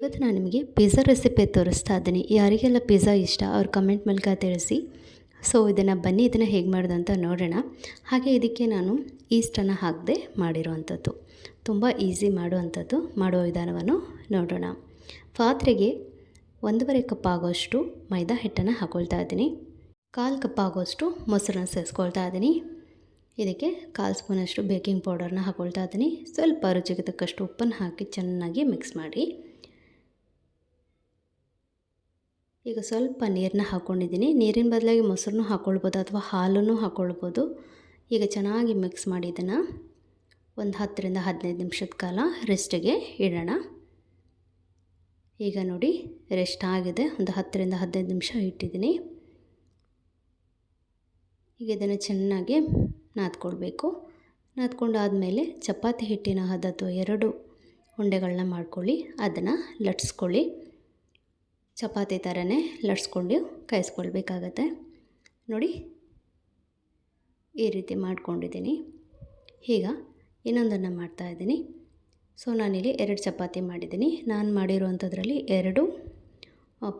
ಇವತ್ತು ನಾನು ನಿಮಗೆ ಪಿಜ್ಜಾ ರೆಸಿಪಿ ತೋರಿಸ್ತಾ ಇದ್ದೀನಿ. ಯಾರಿಗೆಲ್ಲ ಪಿಜ್ಜಾ ಇಷ್ಟ, ಅವ್ರ ಕಮೆಂಟ್ ಮೂಲಕ ತಿಳಿಸಿ. ಸೊ, ಇದನ್ನು ಬನ್ನಿ, ಇದನ್ನು ಹೇಗೆ ಮಾಡೋದು ಅಂತ ನೋಡೋಣ. ಹಾಗೆ ಇದಕ್ಕೆ ನಾನು ಈಸ್ಟನ್ನು ಹಾಕದೆ ಮಾಡಿರೋವಂಥದ್ದು. ತುಂಬ ಈಸಿ ಮಾಡುವಂಥದ್ದು, ಮಾಡುವ ವಿಧಾನವನ್ನು ನೋಡೋಣ. ಪಾತ್ರೆಗೆ ಒಂದೂವರೆ ಕಪ್ ಆಗೋಷ್ಟು ಮೈದಾ ಹಿಟ್ಟನ್ನು ಹಾಕ್ಕೊಳ್ತಾ ಇದ್ದೀನಿ. ಕಾಲು ಕಪ್ ಆಗೋಷ್ಟು ಮೊಸರನ್ನ ಸೇರಿಸ್ಕೊಳ್ತಾ ಇದ್ದೀನಿ. ಇದಕ್ಕೆ ಕಾಲು ಸ್ಪೂನಷ್ಟು ಬೇಕಿಂಗ್ ಪೌಡರ್ನ ಹಾಕ್ಕೊಳ್ತಾ ಇದ್ದೀನಿ. ಸ್ವಲ್ಪ ರುಚಿಗೆ ತಕ್ಕಷ್ಟು ಉಪ್ಪನ್ನು ಹಾಕಿ ಚೆನ್ನಾಗಿ ಮಿಕ್ಸ್ ಮಾಡಿ. ಈಗ ಸ್ವಲ್ಪ ನೀರನ್ನ ಹಾಕ್ಕೊಂಡಿದ್ದೀನಿ ನೀರಿನ ಬದಲಾಗಿ ಮೊಸರನ್ನು ಹಾಕ್ಕೊಳ್ಬೋದು ಅಥವಾ ಹಾಲನ್ನು ಹಾಕ್ಕೊಳ್ಬೋದು ಈಗ ಚೆನ್ನಾಗಿ ಮಿಕ್ಸ್ ಮಾಡಿ ಇದನ್ನು ಒಂದು ಹತ್ತರಿಂದ ಹದಿನೈದು ನಿಮಿಷದ ಕಾಲ ರೆಸ್ಟಿಗೆ ಇಡೋಣ. ಈಗ ನೋಡಿ ರೆಸ್ಟ್ ಆಗಿದೆ. ಒಂದು ಹತ್ತರಿಂದ ಹದಿನೈದು ನಿಮಿಷ ಇಟ್ಟಿದ್ದೀನಿ. ಈಗ ಇದನ್ನು ಚೆನ್ನಾಗಿ ನಾದ್ಕೊಳ್ಬೇಕು. ನಾದ್ಕೊಂಡಾದಮೇಲೆ ಚಪಾತಿ ಹಿಟ್ಟಿನ ಹದ ಅಥವಾ ಎರಡು ಉಂಡೆಗಳನ್ನ ಮಾಡ್ಕೊಳ್ಳಿ. ಅದನ್ನು ಲಟ್ಸ್ಕೊಳ್ಳಿ. ಚಪಾತಿ ಥರನೇ ಲಟ್ಸ್ಕೊಂಡು ಕಾಯಿಸ್ಕೊಳ್ಬೇಕಾಗತ್ತೆ. ನೋಡಿ, ಈ ರೀತಿ ಮಾಡ್ಕೊಂಡಿದ್ದೀನಿ. ಈಗ ಇನ್ನೊಂದನ್ನು ಮಾಡ್ತಾಯಿದ್ದೀನಿ ಸೊ, ನಾನಿಲ್ಲಿ ಎರಡು ಚಪಾತಿ ಮಾಡಿದ್ದೀನಿ. ನಾನು ಮಾಡಿರುವಂಥದ್ರಲ್ಲಿ ಎರಡು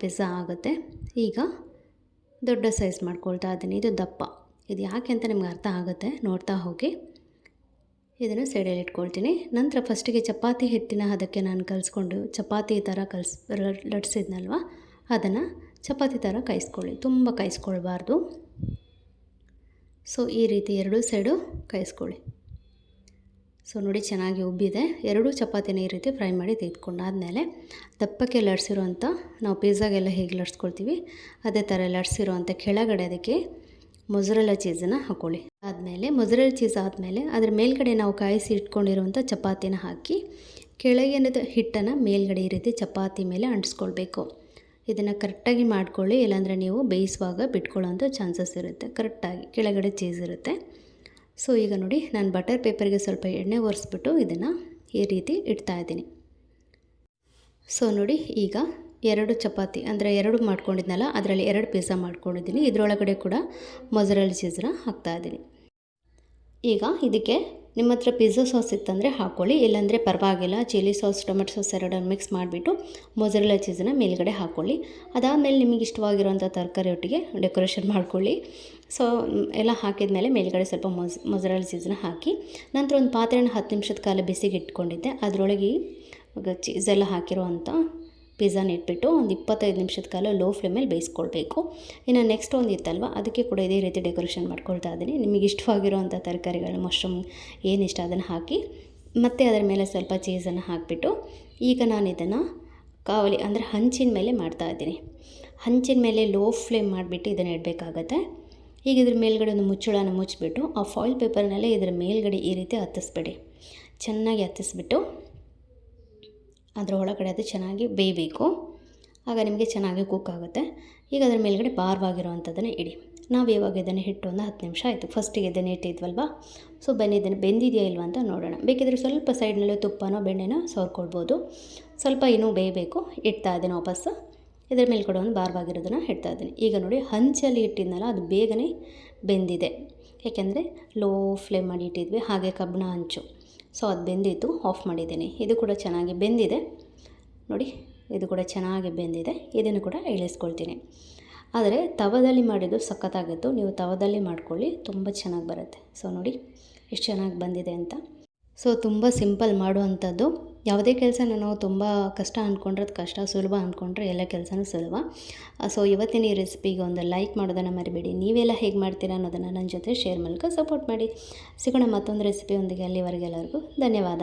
ಪಿಜ್ಜಾ ಆಗುತ್ತೆ. ಈಗ ದೊಡ್ಡ ಸೈಜ್ ಮಾಡ್ಕೊಳ್ತಾ ಇದ್ದೀನಿ. ಇದು ದಪ್ಪ. ಇದು ಯಾಕೆ ಅಂತ ನಿಮ್ಗೆ ಅರ್ಥ ಆಗುತ್ತೆ ನೋಡ್ತಾ ಹೋಗಿ. ಇದನ್ನು ಸೈಡಲ್ಲಿ ಇಟ್ಕೊಳ್ತೀನಿ. ನಂತರ ಫಸ್ಟಿಗೆ ಚಪಾತಿ ಹಿಟ್ಟಿನ ಅದಕ್ಕೆ ನಾನು ಕಲಿಸ್ಕೊಂಡು ಚಪಾತಿ ಥರ ಕಲ್ಸ್ ಲಟ್ಸಿದ್ನಲ್ವ? ಅದನ್ನು ಚಪಾತಿ ಥರ ಕಾಯಿಸ್ಕೊಳ್ಳಿ. ತುಂಬ ಕಾಯಿಸ್ಕೊಳ್ಬಾರ್ದು. ಸೊ, ಈ ರೀತಿ ಎರಡೂ ಸೈಡು ಕಾಯಿಸ್ಕೊಳ್ಳಿ. ಸೊ, ನೋಡಿ ಚೆನ್ನಾಗಿ ಉಬ್ಬಿದೆ. ಎರಡೂ ಚಪಾತಿನ ಈ ರೀತಿ ಫ್ರೈ ಮಾಡಿ ತೆಗೆದುಕೊಂಡಾದಮೇಲೆ ದಪ್ಪಕ್ಕೆ ಲಟ್ಸಿರೋಂಥ ನಾವು ಪಿಜ್ಜಾಗೆಲ್ಲ ಹೇಗೆ ಲಟ್ಸ್ಕೊಳ್ತೀವಿ, ಅದೇ ಥರ ಲಟ್ಸಿರೋವಂಥ ಕೆಳಗಡೆ ಅದಕ್ಕೆ ಮೊಸರಲ್ಲ ಚೀಸನ್ನು ಹಾಕ್ಕೊಳ್ಳಿ ಆದಮೇಲೆ ಮೊಸರಲ್ಲ ಚೀಸ್ ಆದಮೇಲೆ ಅದರ ಮೇಲ್ಗಡೆ ನಾವು ಕಾಯಿಸಿ ಇಟ್ಕೊಂಡಿರುವಂಥ ಚಪಾತಿನ ಹಾಕಿ ಕೆಳಗಿನದ ಹಿಟ್ಟನ್ನು ಮೇಲ್ಗಡೆ ಈ ರೀತಿ ಚಪಾತಿ ಮೇಲೆ ಅಂಟಿಸ್ಕೊಳ್ಬೇಕು. ಇದನ್ನು ಕರೆಕ್ಟಾಗಿ ಮಾಡ್ಕೊಳ್ಳಿ, ಇಲ್ಲಾಂದರೆ ನೀವು ಬೇಯಿಸುವಾಗ ಬಿಟ್ಕೊಳ್ಳೋಂಥ ಚಾನ್ಸಸ್ ಇರುತ್ತೆ. ಕರೆಕ್ಟಾಗಿ ಕೆಳಗಡೆ ಚೀಸ್ ಇರುತ್ತೆ. ಸೊ, ಈಗ ನೋಡಿ, ನಾನು ಬಟರ್ ಪೇಪರ್ಗೆ ಸ್ವಲ್ಪ ಎಣ್ಣೆ ಒರೆಸ್ಬಿಟ್ಟು ಇದನ್ನು ಈ ರೀತಿ ಇಡ್ತಾಯಿದ್ದೀನಿ ಸೊ, ನೋಡಿ, ಈಗ ಎರಡು ಚಪಾತಿ ಅಂದರೆ ಎರಡು ಮಾಡ್ಕೊಂಡಿದ್ನಲ್ಲ, ಅದರಲ್ಲಿ ಎರಡು ಪಿಜ್ಜಾ ಮಾಡ್ಕೊಂಡಿದ್ದೀನಿ. ಇದರೊಳಗಡೆ ಕೂಡ ಮೊಸರಲ್ಲಿ ಚೀಸನ್ನ ಹಾಕ್ತಾಯಿದ್ದೀನಿ ಈಗ ಇದಕ್ಕೆ ನಿಮ್ಮ ಹತ್ರ ಪಿಜ್ಜಾ ಸಾಸ್ ಇತ್ತಂದರೆ ಹಾಕ್ಕೊಳ್ಳಿ ಇಲ್ಲಾಂದರೆ ಪರವಾಗಿಲ್ಲ. ಚಿಲ್ಲಿ ಸಾಸ್ ಟೊಮೆಟೊ ಸಾಸ್ ಎರಡನ್ನು ಮಿಕ್ಸ್ ಮಾಡಿಬಿಟ್ಟು ಮೊಸರಲ್ಲ ಚೀಸನ್ನ ಮೇಲುಗಡೆ ಹಾಕ್ಕೊಳ್ಳಿ ಅದಾದಮೇಲೆ ನಿಮಗೆ ಇಷ್ಟವಾಗಿರುವಂಥ ತರಕಾರಿ ಒಟ್ಟಿಗೆ ಡೆಕೋರೇಷನ್ ಮಾಡ್ಕೊಳ್ಳಿ. ಸೊ ಎಲ್ಲ ಹಾಕಿದ ಮೇಲೆ ಮೇಲ್ಗಡೆ ಸ್ವಲ್ಪ ಮೊಸ್ ಮೊಸರಲ್ಲ ಚೀಸನ್ನ ಹಾಕಿ, ನಂತರ ಒಂದು ಪಾತ್ರೆನ ಹತ್ತು ನಿಮಿಷದ ಕಾಲ ಬಿಸಿಗೆ ಇಟ್ಕೊಂಡಿದ್ದೆ ಅದರೊಳಗೆ ಚೀಸೆಲ್ಲ ಹಾಕಿರೋ ಪಿಜ್ಜಾನ ಇಟ್ಬಿಟ್ಟು ಒಂದು ಇಪ್ಪತ್ತೈದು ನಿಮಿಷದ ಕಾಲ ಲೋ ಫ್ಲೇಮಲ್ಲಿ ಬೇಯಿಸ್ಕೊಳ್ಬೇಕು. ಇನ್ನು ನೆಕ್ಸ್ಟ್ ಒಂದು ಇತ್ತಲ್ವ, ಅದಕ್ಕೆ ಕೂಡ ಇದೇ ರೀತಿ ಡೆಕೋರೇಷನ್ ಮಾಡ್ಕೊಳ್ತಾ ಇದ್ದೀನಿ. ನಿಮಗೆ ಇಷ್ಟವಾಗಿರುವಂಥ ತರಕಾರಿಗಳು, ಮಶ್ರೂಮ್, ಏನು ಇಷ್ಟ ಅದನ್ನು ಹಾಕಿ, ಮತ್ತು ಅದರ ಮೇಲೆ ಸ್ವಲ್ಪ ಚೀಸನ್ನು ಹಾಕಿಬಿಟ್ಟು, ಈಗ ನಾನು ಇದನ್ನು ಕಾವಲಿ ಅಂದರೆ ಹಂಚಿನ ಮೇಲೆ ಮಾಡ್ತಾ ಇದ್ದೀನಿ. ಹಂಚಿನ ಮೇಲೆ ಲೋ ಫ್ಲೇಮ್ ಮಾಡಿಬಿಟ್ಟು ಇದನ್ನು ಇಡಬೇಕಾಗತ್ತೆ. ಈಗ ಇದ್ರ ಮೇಲ್ಗಡೆ ಒಂದು ಮುಚ್ಚಳನ ಮುಚ್ಚಿಬಿಟ್ಟು, ಆ ಫಾಯಿಲ್ ಪೇಪರ್ನಲ್ಲೇ ಇದರ ಮೇಲ್ಗಡೆ ಈ ರೀತಿ ಹತ್ತಿಸ್ಬಿಡಿ. ಚೆನ್ನಾಗಿ ಹತ್ತಿಸ್ಬಿಟ್ಟು ಅದರ ಒಳಗಡೆ ಅದು ಚೆನ್ನಾಗಿ ಬೇಯಬೇಕು. ಆಗ ನಿಮಗೆ ಚೆನ್ನಾಗಿ ಕುಕ್ ಆಗುತ್ತೆ. ಈಗ ಅದರ ಮೇಲ್ಗಡೆ ಭಾರವಾಗಿರುವಂಥದ್ದನ್ನು ಇಡಿ. ನಾವು ಇವಾಗ ಇದನ್ನು ಹಿಟ್ಟು ಒಂದು ಹತ್ತು ನಿಮಿಷ ಆಯಿತು. ಫಸ್ಟಿಗೆ ಇದನ್ನು ಇಟ್ಟಿದ್ವಲ್ವ? ಸೊ ಬೆಂದಿದ್ದೇನೆ ಬೆಂದಿದೆಯಾ ಇಲ್ವಾ ಅಂತ ನೋಡೋಣ. ಬೇಕಿದ್ರೆ ಸ್ವಲ್ಪ ಸೈಡ್ನಲ್ಲಿ ತುಪ್ಪನೋ, ಬೆಣ್ಣೆನೋ ಸೋರ್ಕೊಳ್ಬೋದು ಸ್ವಲ್ಪ ಇನ್ನೂ ಬೇಯಬೇಕು. ಇಡ್ತಾ ಇದ್ದೀನಿ ವಾಪಸ್ಸು ಇದರ ಮೇಲ್ಗಡೆ ಒಂದು ಬಾರ್ವಾಗಿರೋದನ್ನು ಇಡ್ತಾ ಇದ್ದೀನಿ. ಈಗ ನೋಡಿ, ಹಂಚಲ್ಲಿ ಇಟ್ಟಿದ್ನಲ್ಲ, ಅದು ಬೇಗನೆ ಬೆಂದಿದೆ. ಏಕೆಂದರೆ ಲೋ ಫ್ಲೇಮ್ ಮಾಡಿ ಇಟ್ಟಿದ್ವಿ. ಹಾಗೆ ಕಬ್ಬಿಣ ಹಂಚು. ಸೊ ಅದು ಬೆಂದಿತ್ತು ಆಫ್ ಮಾಡಿದ್ದೀನಿ. ಇದು ಕೂಡ ಚೆನ್ನಾಗಿ ಬೆಂದಿದೆ. ನೋಡಿ, ಇದು ಕೂಡ ಚೆನ್ನಾಗಿ ಬೆಂದಿದೆ. ಇದನ್ನು ಕೂಡ ಇಳಿಸ್ಕೊಳ್ತೀನಿ. ಆದರೆ ತವದಲ್ಲಿ ಮಾಡಿದ್ದು ಸಖತ್ತಾಗಿತ್ತು. ನೀವು ತವದಲ್ಲಿ ಮಾಡ್ಕೊಳ್ಳಿ, ತುಂಬ ಚೆನ್ನಾಗಿ ಬರುತ್ತೆ. ಸೊ ನೋಡಿ, ಎಷ್ಟು ಚೆನ್ನಾಗಿ ಬಂದಿದೆ ಅಂತ. ಸೊ ತುಂಬ ಸಿಂಪಲ್ ಮಾಡುವಂಥದ್ದು. ಯಾವುದೇ ಕೆಲಸ ನಾವು ತುಂಬ ಕಷ್ಟ ಅಂದ್ಕೊಂಡ್ರೆ ಅದು ಕಷ್ಟ, ಸುಲಭ ಅಂದ್ಕೊಂಡ್ರೆ ಎಲ್ಲ ಕೆಲಸನೂ ಸುಲಭ. ಸೊ ಇವತ್ತಿನ ಈ ರೆಸಿಪಿಗೆ ಒಂದು ಲೈಕ್ ಮಾಡೋದನ್ನು ಮರಿಬೇಡಿ. ನೀವೆಲ್ಲ ಹೇಗೆ ಮಾಡ್ತೀರಾ ಅನ್ನೋದನ್ನು ನನ್ನ ಜೊತೆ ಶೇರ್ ಮೂಲಕ ಸಪೋರ್ಟ್ ಮಾಡಿ. ಸಿಗೋಣ ಮತ್ತೊಂದು ರೆಸಿಪಿಯೊಂದಿಗೆ ಅಲ್ಲಿವರೆಗೆ ಎಲ್ಲರಿಗೂ ಧನ್ಯವಾದ.